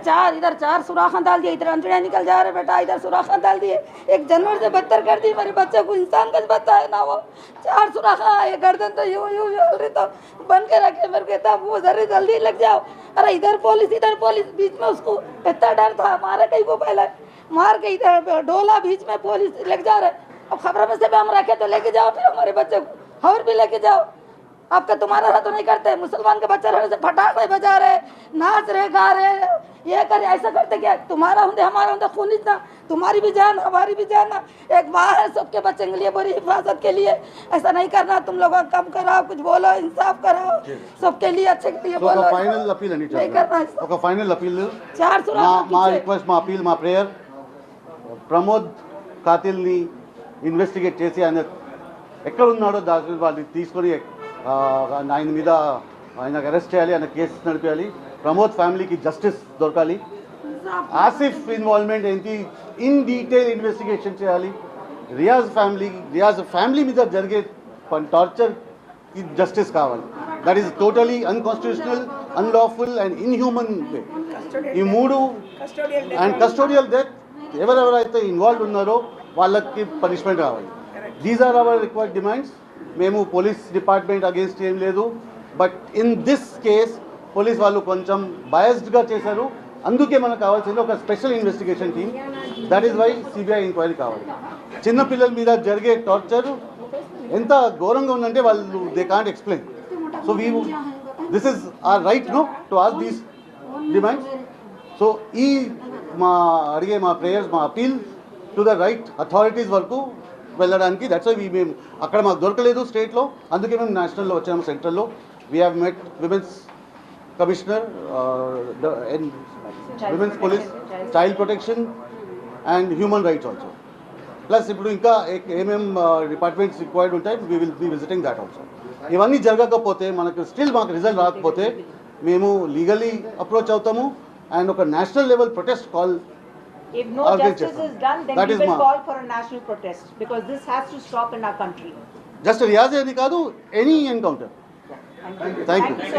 चार, इधर चार सुराखा डाल दिए, इधर अंजड़िया निकल जा रहे बेटा, इधर सुराखा डाल दिए। एक जानवर से बदतर कर दी, मेरे बच्चे को इंसान का बच्चा है ना वो। चार सुराखा, ये गर्दन तो यूँ यूँ यूँ रही तो बन के रखे मेरे कहता वो जरा जल्दी लग जाओ। अरे इधर पुलिस इधर पुलिस, बीच में उसको इतना डर था, मारे कहीं को पहले। मार के इधर डोला बीच में पुलिस लग जा रहे। अब खबर में से भी हम रखे तो लेके जाओ फिर हमारे बच्चे को, और भी लेके जाओ। आपका तुम्हारा रहा तो नहीं करते मुसलमान के बच्चे रहने से फटाखे बजा रहे नाच रहे गा रहे ये करे ऐसा करते क्या तुम्हारा होंगे हमारा होंगे खून इतना तुम्हारी भी जान हमारी भी जान एक माँ है सबके बच्चे के लिए बड़ी हिफाजत के लिए ऐसा नहीं करना तुम लोग कम कराओ कुछ बोलो इंसाफ कराओ सबके लिए अच्छे के लिए సో ఒక बोलो ఫైనల్ అపీల్ అండి नहीं करना है। ఒక ఫైనల్ అపీల్ चार మా सुराख మా రిక్వెస్ట్ మా అపీల్ మా ప్రేయర్ ప్రమోద్ కాతిల్ని ఇన్వెస్టిగేట్ చేసి ఆయన ఎక్కడ ఉన్నాడో దాని వాళ్ళని తీసుకొని ఆ, ఆయన మీద ఆయన అరెస్ట్ చేయాలి ఆయన కేసు నడిపేయాలి. ప్రమోద్ ఫ్యామిలీకి జస్టిస్ దొరకాలి. ఆసిఫ్ ఇన్వాల్వ్మెంట్ ఏంటి? ఇన్ డీటెయిల్ ఇన్వెస్టిగేషన్ చేయాలి. రియాజ్ ఫ్యామిలీ రియాజ్ ఫ్యామిలీ మీద జరిగే టార్చర్కి జస్టిస్ కావాలి. That is totally unconstitutional unlawful and inhuman way ఈ మూడు అండ్ కస్టోడియల్ డెత్ ఎవరెవరైతే ఇన్వాల్వ్ ఉన్నారో వాళ్ళకి పనిష్మెంట్ కావాలి these are our required demands మేము పోలీస్ డిపార్ట్మెంట్ అగేన్స్ట్ ఏం లేదు. But in this case police వాళ్ళు కొంచెం బయస్డ్గా చేశారు. అందుకే మనకు కావాల్సింది ఒక special investigation team that is why CBI enquiry కావాలి. చిన్నపిల్లల మీద జరిగే టార్చర్ ఎంత ఘోరంగా ఉందంటే వాళ్ళు they can't explain so we this is are right no to us these demands so ఈ మా అడిగే మా ప్రేయర్స్ మా appeal to the right authorities వరకు వెళ్ళడానికి. దట్స్ వీ మేము అక్కడ మాకు దొరకలేదు స్టేట్లో అందుకే మేము నేషనల్లో వచ్చాము సెంట్రల్లో we have met women's commissioner women's police child protection and human rights also plus ఇప్పుడు ఇంకా ఏమేం uh, డిపార్ట్మెంట్స్ రిక్వైర్డ్ ఉంటాయి we will be visiting that also ఇవన్నీ జరగకపోతే మనకు స్టిల్ మాకు రిజల్ట్ రాకపోతే మేము లీగలీ అప్రోచ్ అవుతాము. అండ్ ఒక national level protest call If no justice is done, then we will call for a national protest because this has to stop in our country. Just a riyaz hai, any encounter. Thank you. Thank you.